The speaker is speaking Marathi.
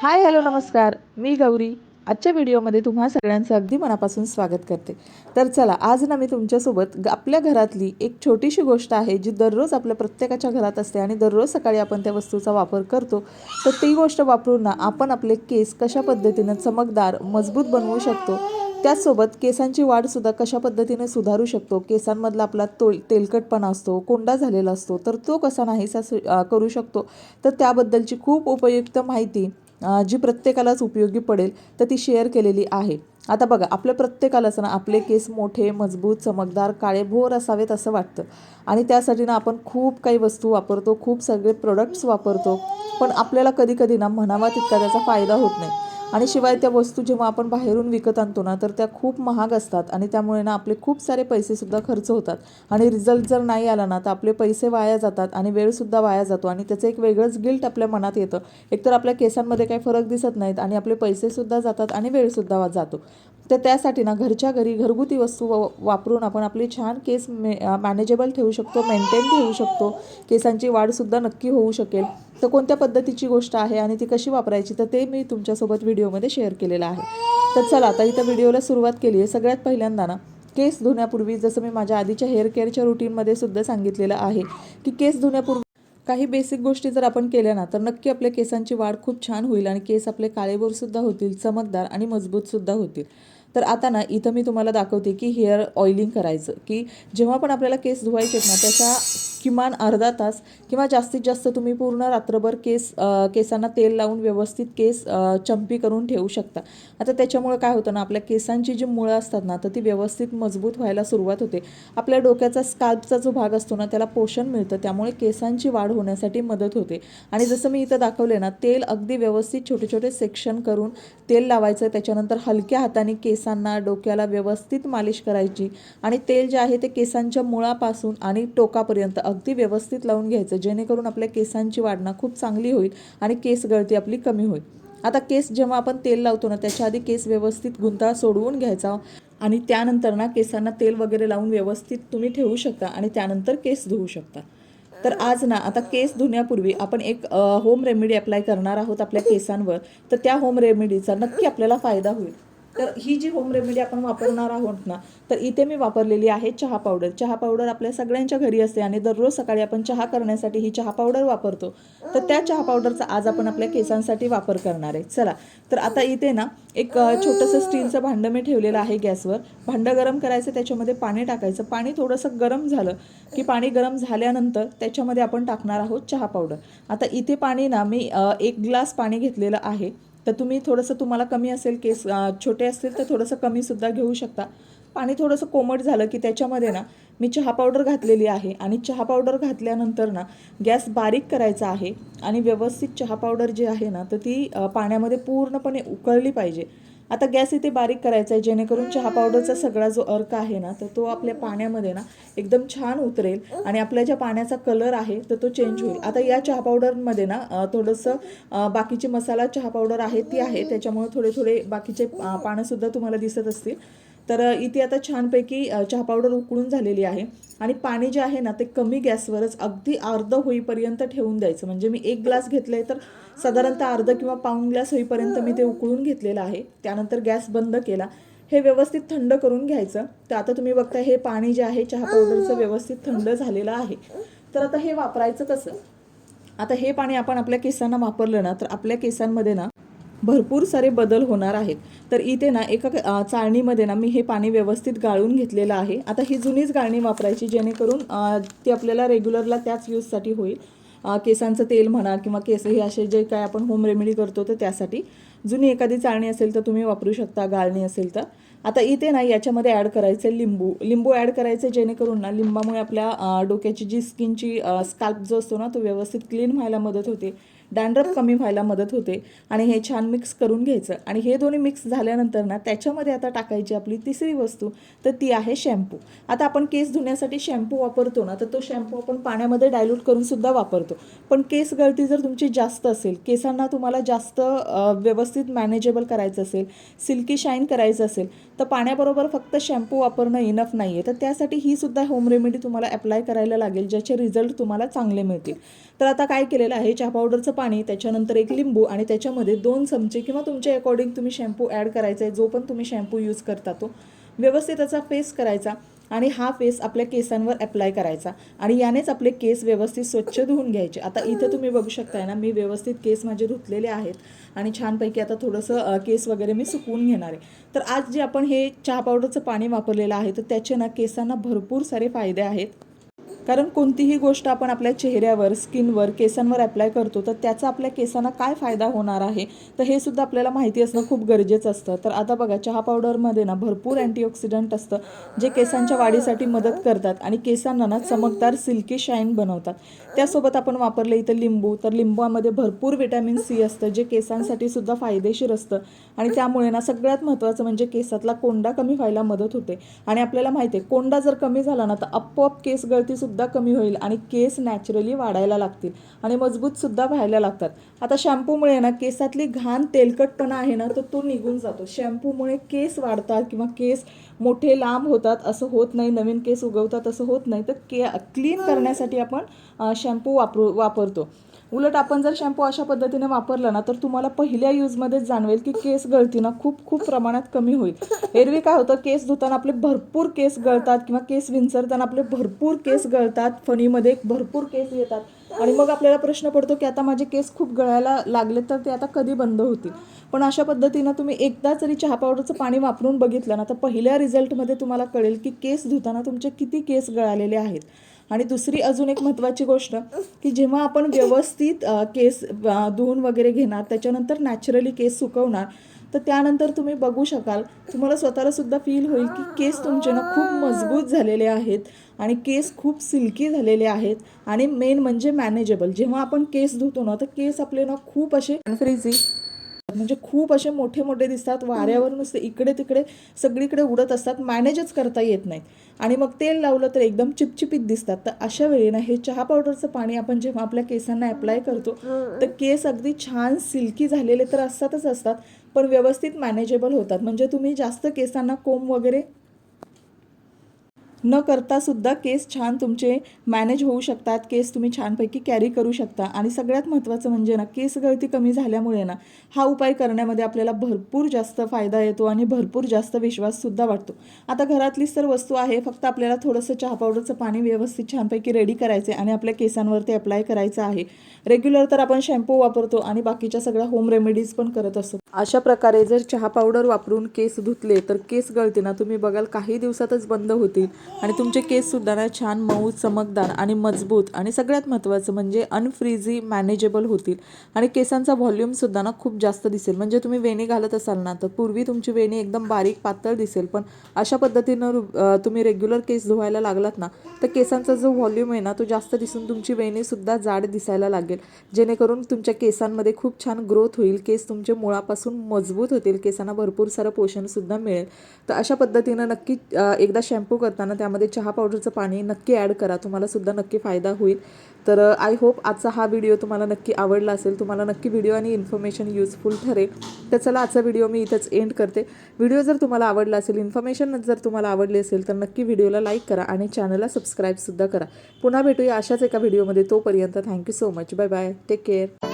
हाय हॅलो नमस्कार. मी गौरी. आजच्या व्हिडिओमध्ये तुम्हा सगळ्यांचं अगदी मनापासून स्वागत करते. तर चला आज ना मी तुमच्यासोबत आपल्या घरातली एक छोटीशी गोष्ट आहे जी दररोज आपल्या प्रत्येकाच्या घरात असते आणि दररोज सकाळी आपण त्या वस्तूचा वापर करतो. तर ती गोष्ट वापरून ना आपण आपले केस कशा पद्धतीनं चमकदार मजबूत बनवू शकतो त्याचसोबत केसांची वाढसुद्धा कशा पद्धतीने सुधारू शकतो केसांमधला आपला तो तेलकटपणा असतो कोंडा झालेला असतो तर तो कसा नाहीसा सु- करू शकतो तर त्याबद्दलची खूप उपयुक्त माहिती जी प्रत्येकालाच उपयोगी पडेल तर ती शेअर केलेली आहे. आता बघा आपल्या प्रत्येकालाच ना आपले केस मोठे मजबूत चमकदार काळेभोर असावेत असं वाटतं. आणि त्यासाठी ना आपण खूप काही वस्तू वापरतो खूप सगळे प्रोडक्ट्स वापरतो. पण आपल्याला कधी कधी ना म्हणावा तितका त्याचा फायदा होत नाही. आणि शिवाय त्या वस्तू जेव्हा आपण बाहेरून विकत आणतो ना तर त्या खूप महाग असतात आणि त्यामुळे ना आपले खूप सारे पैसेसुद्धा खर्च होतात. आणि रिझल्ट जर नाही आला ना तर आपले पैसे वाया जातात आणि वेळसुद्धा वाया जातो आणि त्याचं एक वेगळंच गिल्ट आपल्या मनात येतं. एकतर आपल्या केसांमध्ये काही फरक दिसत नाहीत आणि आपले पैसेसुद्धा जातात आणि वेळसुद्धा जातो. तर त्यासाठी ना घरच्या घरी घरगुती वस्तू व- वापरून आपण आपली छान केस मे मॅनेजेबल ठेवू शकतो मेंटेन ठेवू शकतो. केसांची वाढसुद्धा नक्की होऊ शकेल. तर कोणत्या पद्धतीची गोष्ट आहे आणि ती कशी वापरायची तर ते मी तुमच्यासोबत व्हिडिओमध्ये शेअर केलेलं आहे. तर चला आता इथं व्हिडिओला सुरुवात केली आहे सगळ्यात पहिल्यांदा ना केस धुण्यापूर्वी जसं मी माझ्या आधीच्या हेअर केअरच्या रुटीनमध्ये सुद्धा सांगितलेलं आहे की केस धुण्यापूर्वी काही बेसिक गोष्टी जर आपण केल्या ना तर नक्की आपल्या केसांची वाढ खूप छान होईल आणि केस आपले काळेबोरसुद्धा होतील चमकदार आणि मजबूतसुद्धा होतील. तर आता ना इथं मी तुम्हाला दाखवते की हेअर ऑइलिंग करायचं की जेव्हा पण आपल्याला केस धुवायचे आहेत ना त्याच्या किमान अर्धा तास किंवा जास्तीत जास्त तुम्ही पूर्ण रात्रभर केस केसांना तेल लावून व्यवस्थित केस चंपी करून ठेवू शकता. आता त्याच्यामुळे काय होतं ना आपल्या केसांची जी मुळं असतात ना तर ती व्यवस्थित मजबूत व्हायला सुरुवात होते. आपल्या डोक्याचा स्काल्पचा जो भाग असतो ना त्याला पोषण मिळतं. त्यामुळे केसांची वाढ होण्यासाठी मदत होते. आणि जसं मी इथं दाखवले ना तेल अगदी व्यवस्थित छोटे छोटे सेक्शन करून तेल लावायचं त्याच्यानंतर हलक्या हाताने केसांना डोक्याला व्यवस्थित मालिश करायची. आणि तेल जे आहे ते केसांच्या मुळापासून आणि टोकापर्यंत अगदी व्यवस्थित लावून घ्यायचं. जेणेकरून आपल्या केसांची वाढना खूप चांगली होईल आणि केस गळती आपली कमी होईल. आता केस जेव्हा आपण तेल लावतो ना त्याच्या आधी केस व्यवस्थित गुंता सोडवून घ्यायचा आणि त्यानंतर ना केसांना तेल वगैरे लावून व्यवस्थित तुम्ही ठेवू शकता आणि त्यानंतर केस धुवू शकता. तर आज ना आता केस धुण्यापूर्वी आपण एक होम रेमेडी अप्लाय करणार आहोत आपल्या केसांवर. तर त्या होम रेमेडीचा नक्की आपल्याला फायदा होईल. तर ही जी होम रेमेडी आपण वापरणार आहोत ना तर इथे मी वापरलेली आहे चहा पावडर चहा पावडर आपल्या सगळ्यांच्या घरी असते आणि दररोज सकाळी आपण चहा करण्यासाठी ही चहा पावडर वापरतो. तर त्या चहा पावडरचा आज आपण आपल्या केसांसाठी वापर करणार आहे. चला तर आता इथे ना एक छोटंसं स्टीलचं भांडं मी ठेवलेलं आहे गॅसवर. भांडं गरम करायचं त्याच्यामध्ये पाणी टाकायचं. पाणी थोडंसं गरम झालं की पाणी गरम झाल्यानंतर त्याच्यामध्ये आपण टाकणार आहोत चहा पावडर आता इथे पाणी ना मी एक ग्लास पाणी घेतलेलं आहे. तर तुम्ही थोडंसं तुम्हाला कमी असेल केस छोटे असतील तर थोडंसं कमीसुद्धा घेऊ शकता. पाणी थोडंसं कोमट झालं की त्याच्यामध्ये ना मी चहा पावडर घातलेली आहे. आणि चहा पावडर घातल्यानंतर ना गॅस बारीक करायचा आहे. आणि व्यवस्थित चहा पावडर जी आहे ना तर ती पाण्यामध्ये पूर्णपणे उकळली पाहिजे. आता गॅस इथे बारीक करायचा आहे जेणेकरून चहा पावडरचा सगळा जो अर्क आहे ना तर तो आपल्या पाण्यामध्ये ना एकदम छान उतरेल आणि आपल्या ज्या पाण्याचा कलर आहे तर तो चेंज होईल. आता या चहा पावडरमध्ये ना थोडंसं बाकीचे मसाला चहा पावडर आहे ती आहे त्याच्यामुळे थोडे थोडे बाकीचे पानं पानंसुद्धा तुम्हाला दिसत असतील. तर इथे आता छानपैकी चहा पावडर उकळून झालेली आहे आणि पाणी जे आहे ना ते कमी गॅसवरच अगदी अर्ध होईपर्यंत ठेवून द्यायचं. म्हणजे मी एक ग्लास घेतलंय तर साधारणतः अर्ध किंवा पाऊण ग्लास होईपर्यंत मी ते उकळून घेतलेलं आहे. त्यानंतर गॅस बंद केला. हे व्यवस्थित थंड करून घ्यायचं. तर आता तुम्ही बघता हे पाणी जे आहे चहा पावडरचं व्यवस्थित थंड झालेलं आहे. तर आता हे वापरायचं कसं? आता हे पाणी आपण आपल्या केसांना वापरलं ना तर आपल्या केसांमध्ये ना भरपूर सारे बदल होणार आहेत. तर इथे ना एका चाळणीमध्ये ना मी हे पाणी व्यवस्थित गाळून घेतलेलं आहे. आता ही जुनीच गाळणी वापरायची जेणेकरून ती आपल्याला रेग्युलरला त्याच यूजसाठी होईल. केसांचं तेल म्हणा किंवा केस हे असे जे काय आपण होम रेमेडी करतो तर त्यासाठी. जुनी एखादी चाळणी असेल तर तुम्ही वापरू शकता गाळणी असेल तर. आता इथे ना याच्यामध्ये ॲड करायचे लिंबू. लिंबू ॲड करायचे जेणेकरून ना लिंबामुळे आपल्या डोक्याची जी स्किनची स्काल्प जो असतो ना तो व्यवस्थित क्लीन व्हायला मदत होते. डॅन्ड्रफ कमी व्हायला मदत होते आणि हे छान मिक्स करून घ्यायचं. आणि हे दोन्ही मिक्स झाल्यानंतर ना त्याच्यामध्ये आता टाकायची आपली तिसरी वस्तू तर ती आहे शॅम्पू आता आपण केस धुण्यासाठी शॅम्पू वापरतो ना तर तो शॅम्पू आपण पाण्यामध्ये डायल्यूट करून सुद्धा वापरतो. पण केस गळती जर तुमची जास्त असेल केसांना तुम्हाला जास्त व्यवस्थित मॅनेजेबल करायचं असेल सिल्की शाईन करायचं असेल तर पाण्याबरोबर फक्त शॅम्पू वापरणं इनफ नाही आहे तर त्यासाठी ही सुद्धा होम रेमेडी तुम्हाला अप्लाय करायला लागेल ज्याचे रिझल्ट तुम्हाला चांगले मिळतील. तर आता काय केलेलं आहे चहा पावडरचं पाणी त्याच्यानंतर एक लिंबू आणि त्याच्यामध्ये दोन चमचे किंवा तुमच्या अकॉर्डिंग तुम्ही शॅम्पू ॲड करायचा आहे जो पण तुम्ही शॅम्पू यूज करता तो. व्यवस्थित त्याचा फेस करायचा आणि हा फेस आपल्या केसांवर अप्लाय करायचा आणि यानेच आपले केस व्यवस्थित स्वच्छ धुवून घ्यायचे. आता इथं तुम्ही बघू शकताय ना मी व्यवस्थित केस माझे धुतलेले आहेत आणि छानपैकी आता थोडंसं केस वगैरे मी सुकवून घेणार आहे. तर आज जे आपण हे चहा पावडरचं पाणी वापरलेलं आहे तर त्याचे ना केसांना भरपूर सारे फायदे आहेत. कारण कोणतीही गोष्ट आपण आपल्या चेहऱ्यावर स्किनवर केसांवर अप्लाय करतो तर त्याचा आपल्या केसांना काय फायदा होणार आहे? तर हे सुद्धा आपल्याला माहिती असणं खूप गरजेचं असतं. तर आता बघा चहा पावडरमध्ये ना भरपूर अँटीऑक्सिडंट असतं जे केसांच्या वाढीसाठी मदत करतात आणि केसांना ना चमकदार सिल्की शाईन बनवतात. त्यासोबत आपण वापरले इथं लिंबू तर लिंबूमध्ये भरपूर विटॅमिन सी असतं जे केसांसाठी सुद्धा फायदेशीर असतं. आणि त्यामुळे ना सगळ्यात महत्त्वाचं म्हणजे केसातला कोंडा कमी व्हायला मदत होते. आणि आपल्याला माहिती आहे कोंडा जर कमी झाला ना तर आपोआप केस गळती सुद्धा कमी होईल आणि केस नॅचरली वाढायला लागतील आणि मजबूत सुद्धा व्हायला लागतात. आता शॅम्पूमुळे ना केसातली घाण तेलकटपणा आहे ना तर तो निघून जातो. शॅम्पूमुळे केस वाढतात किंवा केस मोठे लांब होतात असं होत नाही नवीन केस उगवतात असं होत नाही तर के क्लीन करण्यासाठी आपण शॅम्पू वापरू वापरतो. उलट आपण जर शॅम्पू अशा पद्धतीने वापरला ना तर तुम्हाला पहिल्या यूजमध्येच जाणवेल की केस गळती ना खूप खूप प्रमाणात कमी होईल. एरवी काय होतं केस धुताना आपले भरपूर केस गळतात किंवा केस विंचरताना आपले भरपूर केस गळतात फणीमध्ये भरपूर केस येतात. आणि मग आपल्याला प्रश्न पडतो की आता माझे केस खूप गळायला लागले तर ते आता कधी बंद होतील? पण अशा पद्धतीनं तुम्ही एकदा जरी चहा पावडरचं पाणी वापरून बघितलं ना तर पहिल्या रिझल्टमध्ये तुम्हाला कळेल की केस धुताना तुमचे किती केस गळालेले आहेत. आणि दुसरी अजून एक महत्त्वाची गोष्ट की जेव्हा आपण व्यवस्थित केस धुवून वगैरे घेणार त्याच्यानंतर नॅचरली केस सुकवणार तर त्यानंतर तुम्ही बघू शकाल तुम्हाला स्वतःला सुद्धा फील होईल की केस तुमचे ना खूप मजबूत झालेले आहेत आणि केस खूप सिल्की झालेले आहेत आणि मेन म्हणजे मॅनेजेबल जेव्हा आपण केस धुतो ना तर केस आपले ना खूप असे फ्रीझी म्हणजे खूप असे मोठे मोठे दिसतात वाऱ्यावर नुसते इकडे तिकडे सगळीकडे उडत असतात मॅनेजच करता येत नाहीत. आणि मग तेल लावलं तर एकदम चिपचिपीत दिसतात. तर अशा वेळी ना हे चहा पावडरचं पाणी आपण जेव्हा आपल्या केसांना अप्लाय करतो तर केस अगदी छान सिल्की झालेले तर असतातच असतात पण व्यवस्थित मॅनेजेबल होतात. म्हणजे तुम्ही जास्त केसांना कोंब वगैरे न करता सुद्धा केस छान तुमचे मॅनेज होऊ शकतात. केस तुम्ही छानपैकी कॅरी करू शकता. आणि सगळ्यात महत्त्वाचं म्हणजे ना केस गळती कमी झाल्यामुळे ना हा उपाय करण्यामध्ये आपल्याला भरपूर जास्त फायदा येतो आणि भरपूर जास्त विश्वाससुद्धा वाटतो आता घरातलीच तर वस्तू आहे फक्त आपल्याला थोडंसं चहा पावडरचं पाणी व्यवस्थित छानपैकी रेडी करायचं आहे आणि आपल्या केसांवरती अप्लाय करायचं आहे. रेग्युलर तर आपण शॅम्पू वापरतो आणि बाकीच्या सगळ्या होम रेमेडीज पण करत असतो. अशा प्रकारे जर चहा पावडर वापरून केस धुतले तर केस गळती ना तुम्ही बघाल काही दिवसातच बंद होतील. आणि तुमचे केस सुद्धा ना छान मऊ चमकदार आणि मजबूत आणि सगळ्यात महत्त्वाचं म्हणजे अनफ्रीझी मॅनेजेबल होतील. आणि केसांचा व्हॉल्यूम सुद्धा ना खूप जास्त दिसेल. म्हणजे तुम्ही वेणी घालत असाल ना तर पूर्वी तुमची वेणी एकदम बारीक पातळ दिसेल. पण अशा पद्धतीनं तुम्ही रेग्युलर केस धुवायला लागलात ना तर केसांचा जो व्हॉल्यूम आहे ना तो जास्त दिसून तुमची वेणीसुद्धा जाड दिसायला लागेल. जेणेकरून तुमच्या केसांमध्ये खूप छान ग्रोथ होईल. केस तुमचे मुळापासून मजबूत होतील. केसांना भरपूर सारं पोषणसुद्धा मिळेल. तर अशा पद्धतीनं नक्की एकदा शॅम्पू करताना त्यामध्ये चहा पावडरचं पाणी नक्की ॲड करा. तुम्हालासुद्धा नक्की फायदा होईल. तर आय होप आजचा हा व्हिडिओ तुम्हाला नक्की आवडला असेल. तुम्हाला नक्की व्हिडिओ आणि इन्फॉर्मेशन युजफुल ठरेल. तर चला आजचा व्हिडिओ मी इथंच एंड करते. व्हिडिओ जर तुम्हाला आवडला असेल इन्फॉर्मेशन जर तुम्हाला आवडली असेल तर नक्की व्हिडिओला लाईक करा आणि चॅनलला सबस्क्राईबसुद्धा करा. पुन्हा भेटूया अशाच एका व्हिडिओमध्ये तोपर्यंत thank you so much bye bye take care